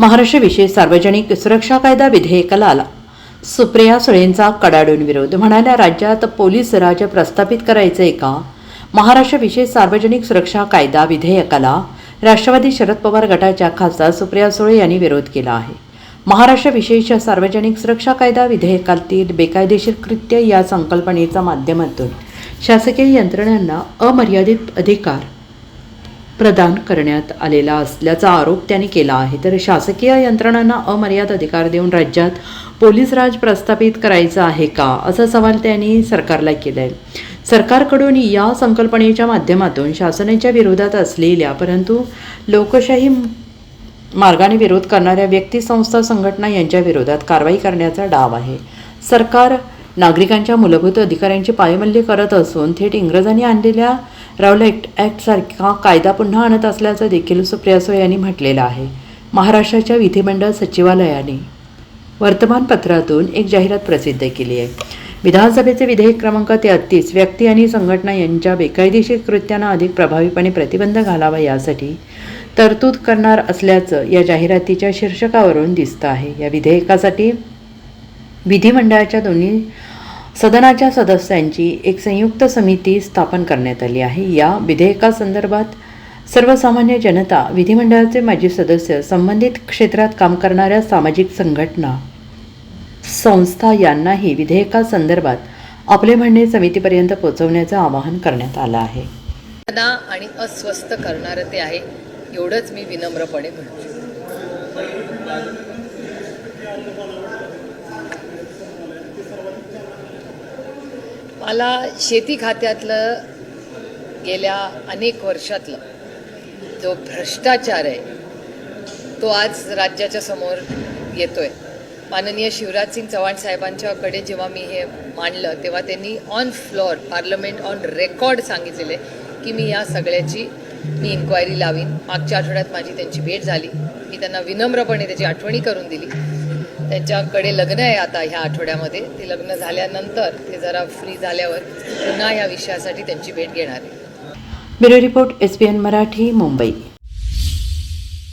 महाराष्ट्र विशेष सार्वजनिक सुरक्षा कायदा विधेयकाला आला. सुप्रिया सुळेंचा कडाडून विरोध म्हणाल्या राज्यात पोलीस राज प्रस्थापित करायचंय का? महाराष्ट्र विशेष सार्वजनिक सुरक्षा कायदा विधेयकाला राष्ट्रवादी शरद पवार गटाच्या खासदार सुप्रिया सुळे यांनी विरोध केला आहे. महाराष्ट्र विशेष सार्वजनिक सुरक्षा कायदा विधेयकातील बेकायदेशीर कृत्य या संकल्पनेच्या माध्यमातून शासकीय यंत्रणांना अमर्यादित अधिकार प्रदान करण्यात आलेला असल्याचा आरोप त्यांनी केला आहे. तर शासकीय यंत्रणांना अमर्याद अधिकार देऊन राज्यात पोलीस राज प्रस्थापित करायचा आहे का? असा सवाल त्यांनी सरकारला केला आहे सरकारकडून या संकल्पनेच्या माध्यमातून शासनाच्या विरोधात असलेल्या परंतु लोकशाही मार्गाने विरोध करणाऱ्या व्यक्ती संस्था संघटना यांच्या विरोधात कारवाई करण्याचा डाव आहे. सरकार नागरिकांच्या मूलभूत अधिकारांची पायमल्ली करत असून थेट इंग्रजांनी आणलेल्या रावलेट ॲक्टसारखा कायदा पुन्हा आणत असल्याचं देखील सुप्रिया सुळे यांनी म्हटलेलं आहे. महाराष्ट्राच्या विधिमंडळ सचिवालयाने वर्तमानपत्रातून एक जाहिरात प्रसिद्ध केली आहे. विधानसभेचे विधेयक क्रमांक तेहत्तीस व्यक्ती आणि संघटना यांच्या बेकायदेशीर कृत्यांना अधिक प्रभावीपणे प्रतिबंध घालावा यासाठी तरतूद करणार असल्याचं या जाहिरातीच्या शीर्षकावरून दिसतं आहे. या विधेयकासाठी विधिमंडळाच्या दोन्ही सदनाच्या सदस्यांची एक संयुक्त समिती स्थापन करण्यात आली आहे. या विधेयकासंदर्भात सर्वसामान्य जनता विधिमंडळाचे माजी सदस्य संबंधित क्षेत्रात काम करणाऱ्या सामाजिक संघटना संस्था यांनाही विधेयकासंदर्भात आपले म्हणणे समितीपर्यंत पोहोचवण्याचं आवाहन करण्यात आलं आहे. आणि अस्वस्थ करणारं ते आहे एवढंच मी विनम्रपणे म्हणतो. मला शेती खात्यातलं गेल्या अनेक वर्षातलं जो भ्रष्टाचार आहे तो आज राज्याच्या समोर येतोय. माननीय शिवराज सिंग चव्हाण साहेबांच्याकडे जेव्हा मी हे मांडलं तेव्हा त्यांनी on floor parliament on record सांगितलेले की मी या सगळ्याची मी इन्क्वायरी लावीन. मागच्या आठवड्यात माझी त्यांची भेट झाली. मी त्यांना विनम्रपणे त्याची आठवणी करून दिली. त्यांच्याकडे लग्न आहे आता ह्या आठवड्यामध्ये. ते लग्न झाल्यानंतर ते जरा फ्री झाल्यावर पुन्हा या विषयासाठी त्यांची भेट घेणार आहे. Bureau report S P N Marathi Mumbai.